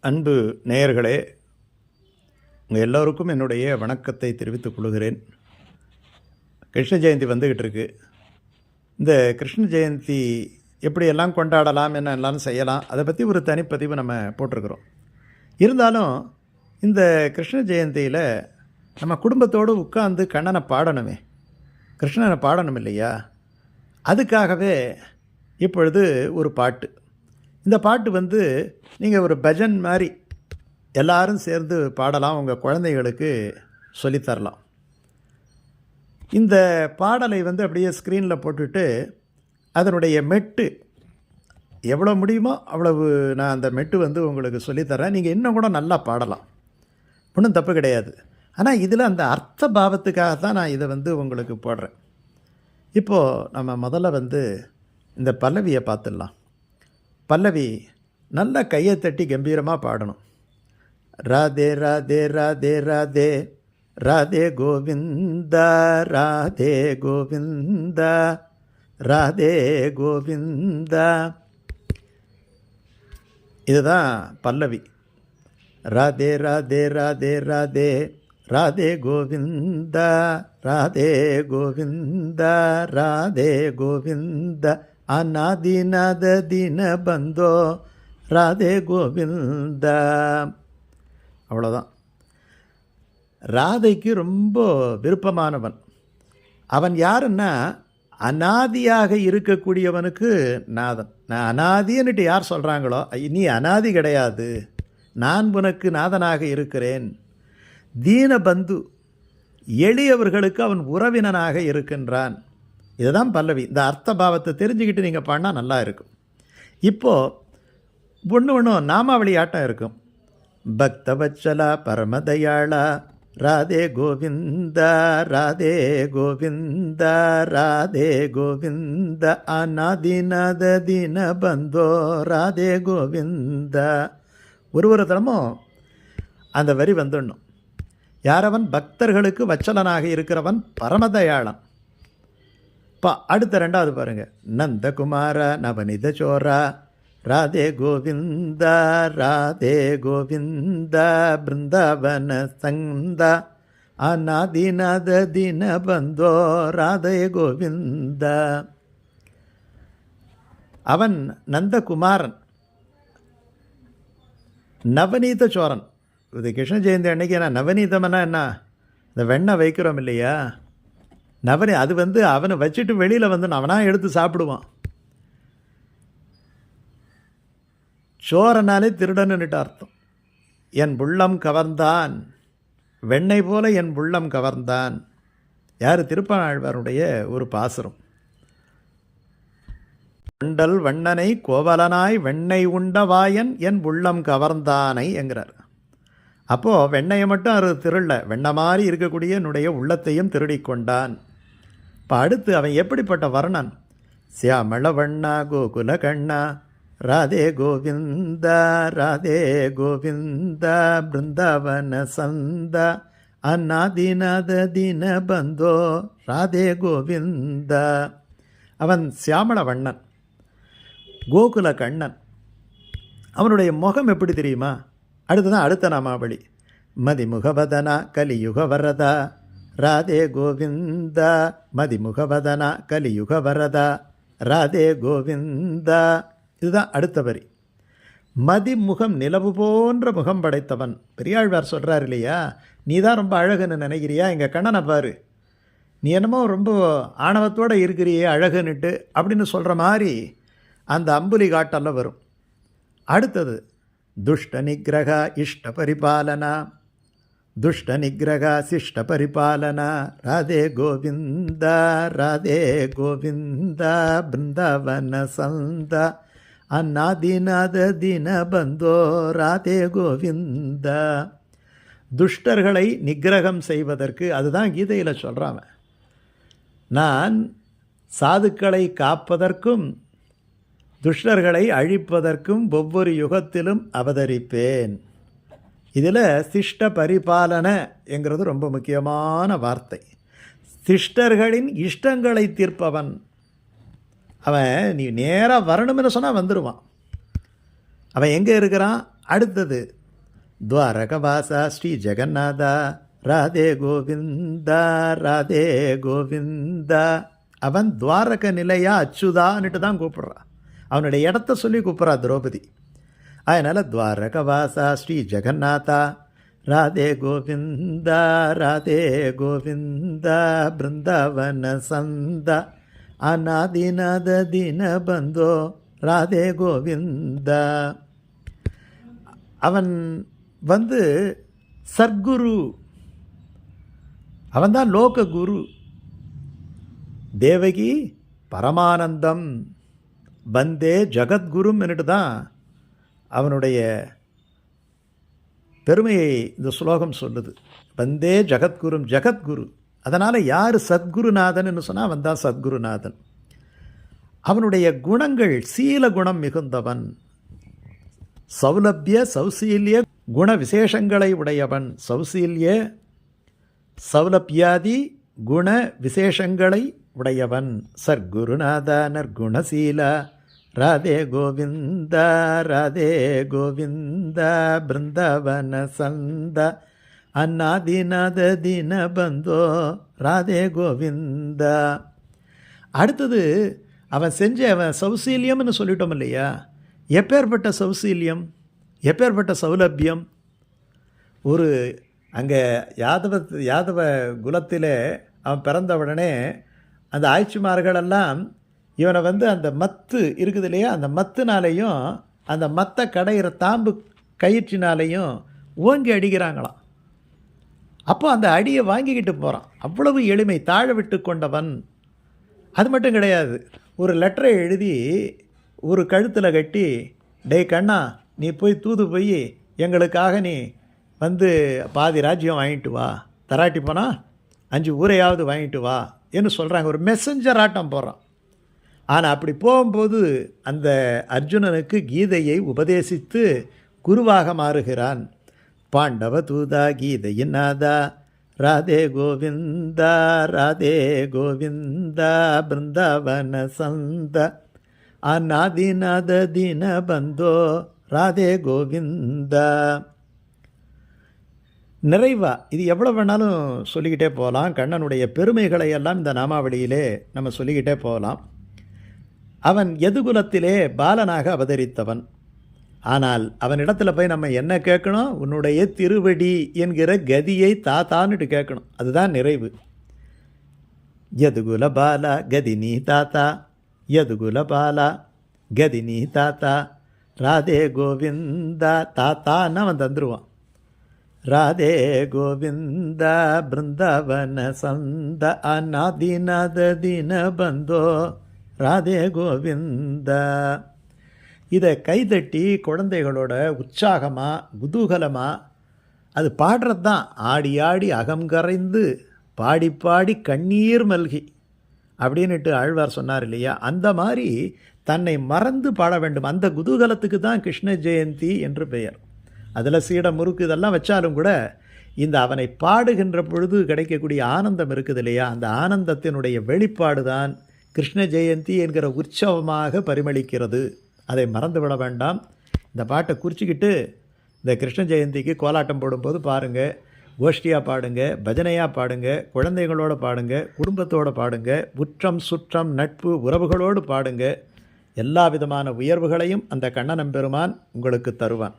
அன்பு நேயர்களே உங்கள் எல்லோருக்கும் என்னுடைய வணக்கத்தை தெரிவித்துக் கொள்கிறேன். கிருஷ்ண ஜெயந்தி வந்துக்கிட்டு இருக்கு. இந்த கிருஷ்ண ஜெயந்தி எப்படியெல்லாம் கொண்டாடலாம் என்ன எல்லாம் செய்யலாம் அதை பற்றி ஒரு தனிப்பதிவு நம்ம போட்டிருக்கிறோம். இருந்தாலும் இந்த கிருஷ்ண ஜெயந்தியில் நம்ம குடும்பத்தோடு உட்காந்து கண்ணனை பாடணுமே. கிருஷ்ணனை பாடணும் இல்லையா? அதுக்காகவே இப்பொழுது ஒரு பாட்டு. இந்த பாட்டு வந்து நீங்கள் ஒரு பஜன் மாதிரி எல்லாரும் சேர்ந்து பாடலாம் உங்கள் குழந்தைகளுக்கு சொல்லித்தரலாம் இந்த பாடலை வந்து அப்படியே ஸ்க்ரீனில் போட்டுட்டு அதனுடைய மெட்டு எவ்வளோ முடியுமோ அவ்வளவு நான் அந்த மெட்டு வந்து உங்களுக்கு சொல்லித்தரேன் நீங்கள் இன்னும் கூட நல்லா பாடலாம். ஒன்றும் தப்பு கிடையாது. ஆனால் இதில் அந்த அர்த்த பாவத்துக்காக தான் நான் இதை வந்து உங்களுக்கு போடுறேன். இப்போது நம்ம முதல்ல வந்து இந்த பல்லவியை பார்த்துடலாம். பல்லவி நல்லா கையை தட்டி கம்பீரமாக பாடணும். ராதே ராதே ராதே ராதே ராதே கோவிந்தா ராதே கோவிந்தா ராதே கோவிந்தா. இதுதான் பல்லவி. ராதே ராதே ராதே ராதே ராதே கோவிந்தா ராதே கோவிந்தா ராதே கோவிந்தா. ಅನಾದಿನಾದ ದಿನ ಬಂದೋ ராதே கோவிந்தா அவ்வளோதான் ராதைக்கு ரொம்ப விருப்பமானவன் அவன் யாருன்னா அனாதியாக இருக்கக்கூடியவனுக்கு நாதன் நான் அனாதின்னுட்டு யார் சொல்கிறாங்களோ நீ அனாதி கிடையாது நான் உனக்கு நாதனாக இருக்கிறேன் தீனபந்து எளியவர்களுக்கு அவன் உறவினனாக இருக்கின்றான் இதுதான் பல்லவி. இந்த அர்த்த பாவத்தை தெரிஞ்சுக்கிட்டு நீங்கள் பாடினா நல்லா இருக்கும். இப்போது ஒன்று ஒன்றும் நாமாவளி ஆட்டம் இருக்கும். பக்தவச்சலா பரமதயாளா ராதே கோவிந்தா ராதே கோவிந்தா ராதே கோவிந்த அநாதிநாத தின பந்தோ ராதே கோவிந்தா. ஒரு ஒரு தரமும் அந்த வரி வந்துடணும். யாரவன் பக்தர்களுக்கு வச்சலனாக இருக்கிறவன் பரமதயாளன் பா அடுத்த ரெண்டாவது பாருங்க. நந்தகுமார நவனித சோரா ராதே கோவிந்தா ராதே கோவிந்தா பிருந்தாவன சந்தா அநாதிநாத தின பந்தோ ராதே கோவிந்தா. அவன் நந்தகுமாரன். நவநீத சோரன். இது கிருஷ்ண ஜெயந்தி அன்னைக்கு நான் நவநீதம்னா என்ன? இந்த வெண்ணெய் வைக்கிறோம் இல்லையா? நவனி அது வந்து அவனை வச்சுட்டு வெளியில் வந்து அவனாக எடுத்து சாப்பிடுவான். சோரனாலே திருடனுன்னுட்டு அர்த்தம். என் உள்ளம் கவர்ந்தான். வெண்ணெய் போல என் உள்ளம் கவர்ந்தான். யார்? திருப்பாழ்வாருடைய ஒரு பாசுரம். கொண்டல் வண்ணனை கோவலனாய் வெண்ணெய் உண்டவாயன் என் உள்ளம் கவர்ந்தானை என்கிறார். அப்போது வெண்ணையை மட்டும் அது திருடல. வெண்ண மாதிரி இருக்கக்கூடிய என்னுடைய உள்ளத்தையும் திருடிக்கொண்டான் இப்போ அடுத்து அவன் எப்படிப்பட்ட வர்ணன்? சியாமளவண்ணா கோகுல கண்ணா ராதே கோவிந்தா ராதே கோவிந்தா பிருந்தாவன சந்தா அநாதிநாத தின பந்தோ ராதே கோவிந்தா. அவன் சியாமள வண்ணன் கோகுல கண்ணன் அவனுடைய முகம் எப்படி தெரியுமா? அடுத்ததான் அடுத்த நாமாவளி. மதிமுகவதனா கலியுக வரதா ராதே கோவிந்தா மதிமுகவதனா கலியுக வரதா ராதே கோவிந்தா. இதுதான் அடுத்த வரி. மதிமுகம் நிலவு போன்ற முகம் படைத்தவன். பெரியாழ்வார் சொல்கிறார் இல்லையா? நீ தான் ரொம்ப அழகுன்னு நினைக்கிறியா? எங்கள் கண்ணனை பாரு. நீ என்னமோ ரொம்ப ஆணவத்தோடு இருக்கிறியே அழகுன்னுட்டு அப்படின்னு சொல்கிற மாதிரி அந்த அம்புலி காட்டெல்லாம் வரும். அடுத்தது துஷ்ட நிகிரக இஷ்ட பரிபாலனா. துஷ்ட நிகிரகா சிஷ்ட பரிபாலனா ராதே கோவிந்தா ராதே கோவிந்தா பிருந்தவன சந்தா அநாதிநாத தின பந்தோ ராதே கோவிந்தா துஷ்டர்களை நிகிரகம் செய்வதற்கு அதுதான் கீதையில் சொல்கிறாங்க நான் சாதுக்களை காப்பதற்கும் துஷ்டர்களை அழிப்பதற்கும் ஒவ்வொரு யுகத்திலும் அவதரிப்பேன். இதில் சிஷ்ட பரிபாலன என்கிறது ரொம்ப முக்கியமான வார்த்தை. சிஷ்டர்களின் இஷ்டங்களை தீர்ப்பவன். அவன் நீ நேராக வரணும்னு சொன்னால் வந்துடுவான் அவன் எங்கே இருக்கிறான்? அடுத்தது துவாரகவாசா ஸ்ரீ ஜெகநாதா ராதே கோவிந்தா ராதே கோவிந்தா. அவன் துவாரக நிலையா அச்சுதான்னுட்டு தான் கூப்பிட்றான். அவனுடைய இடத்த சொல்லி கூப்பிட்றா திரௌபதி. அதனால் துவாரகவாசா ஸ்ரீ ஜெகநாதா ராதே கோவிந்தா ராதே கோவிந்தா பிருந்தாவன சந்தா அநாதிநாத தின பந்தோ ராதே கோவிந்தா அவன் வந்து சர்க்குரு. அவன்தான் லோக குரு தேவகி பரமானந்தம். வந்தே ஜகத்குரும் என்னட்டு தான் அவனுடைய பெருமையை இந்த ஸ்லோகம் சொல்லுது. வந்தே ஜகத்குரும் ஜகத்குரு. அதனால் யார் சத்குருநாதன் சொன்னால் வந்தான் சத்குருநாதன். அவனுடைய குணங்கள் சீல குணம் மிகுந்தவன். சௌலபிய சௌசீல்ய குண விசேஷங்களை உடையவன். சௌசீல்ய சௌலபியாதி குண விசேஷங்களை உடையவன். சர்க்குருநாத நற்குணசீலா. ராதே கோவிந்த ராதே கோவிந்த பிருந்தவன சந்த அன்னாதிநாத தின பந்தோ ராதே கோவிந்த. அடுத்தது அவன் செஞ்ச அவன் சௌசீல்யம்னு சொல்லிட்டோம் இல்லையா? எப்பேற்பட்ட சௌசீல்யம்? எப்பேற்பட்ட சௌலபியம்? ஒரு அங்கே யாதவ யாதவ குலத்தில் அவன் பிறந்த உடனே அந்த ஆய்ச்சிமார்களெல்லாம் இவனை வந்து அந்த மத்து இருக்குது இல்லையா? அந்த மத்துனாலேயும் அந்த மத்தை கடையிற தாம்பு கயிற்றினாலையும் ஓங்கி அடிக்கிறாங்களாம். அப்போ அந்த அடியை வாங்கிக்கிட்டு போகிறான் அவ்வளவு எளிமை தாழ விட்டு கொண்டவன். அது மட்டும் கிடையாது. ஒரு லெட்டரை எழுதி ஒரு கழுத்தில் கட்டி டே கண்ணா நீ போய் தூது போய் எங்களுக்காக நீ வந்து பாதி ராஜ்யம் வாங்கிட்டு வா. தராட்டி போனால் அஞ்சு ஊரையாவது வாங்கிட்டு வா. என்று சொல்கிறாங்க ஒரு மெசஞ்சர் ஆட்டம் போகிறான் ஆனால் அப்படி போகும்போது அந்த அர்ஜுனனுக்கு கீதையை உபதேசித்து குருவாக மாறுகிறான். பாண்டவ தூதா கீதையின் நாதா ராதே கோவிந்தா ராதே கோவிந்தா பிருந்தாவன சந்த அநாதிநாத தின பந்தோ ராதே கோவிந்தா. நிறைவா இது எவ்வளோ வேணாலும் சொல்லிக்கிட்டே போகலாம். கண்ணனுடைய பெருமைகளை எல்லாம் இந்த நாமாவளியிலே நம்ம சொல்லிக்கிட்டே போகலாம். அவன் எதுகுலத்திலே பாலனாக அவதரித்தவன். ஆனால் அவனிடத்துல போய் நம்ம என்ன கேட்கணும்? உன்னுடைய திருவடி என்கிற கதியை தாத்தான்னுட்டு கேட்கணும். அதுதான் நிறைவு. யதுகுல பாலா கதினி தாத்தா. யதுகுல பாலா கதினி தாத்தா. ராதே கோவிந்தா தாத்தான்னு அவன் தந்துடுவான் ராதே கோவிந்தா பிருந்தாவன சந்த அநாதிநாத தின பந்தோ ராதே கோவிந்தா. இதை கைதட்டி குழந்தைகளோட உற்சாகமாக குதூகலமாக அது பாடுறது தான் ஆடி ஆடி அகம் கரைந்து பாடி பாடி கண்ணீர் மல்கி அப்படின்னுட்டு ஆழ்வார் சொன்னார் இல்லையா? அந்த மாதிரி தன்னை மறந்து பாட வேண்டும். அந்த குதூகலத்துக்கு தான் கிருஷ்ண ஜெயந்தி என்று பெயர். அதில் சீட முறுக்கு இதெல்லாம் வச்சாலும் கூட இந்த அவனை பாடுகின்ற பொழுது கிடைக்கக்கூடிய ஆனந்தம் இருக்குது இல்லையா? அந்த ஆனந்தத்தினுடைய வெளிப்பாடு தான் கிருஷ்ண ஜெயந்தி என்கிற உற்சவமாக பரிமளிக்கிறது. அதை மறந்து விட வேண்டாம். இந்த பாட்டை குறிச்சிக்கிட்டு இந்த கிருஷ்ண ஜெயந்திக்கு கோலாட்டம் போடும்போது பாருங்கள் கோஷ்டியாக பாடுங்க பஜனையாக பாடுங்க குழந்தைகளோடு பாடுங்க குடும்பத்தோடு பாடுங்க உற்றம் சுற்றம் நட்பு உறவுகளோடு பாடுங்க. எல்லா விதமான உயர்வுகளையும் அந்த கண்ணனம் பெருமான் உங்களுக்கு தருவான்.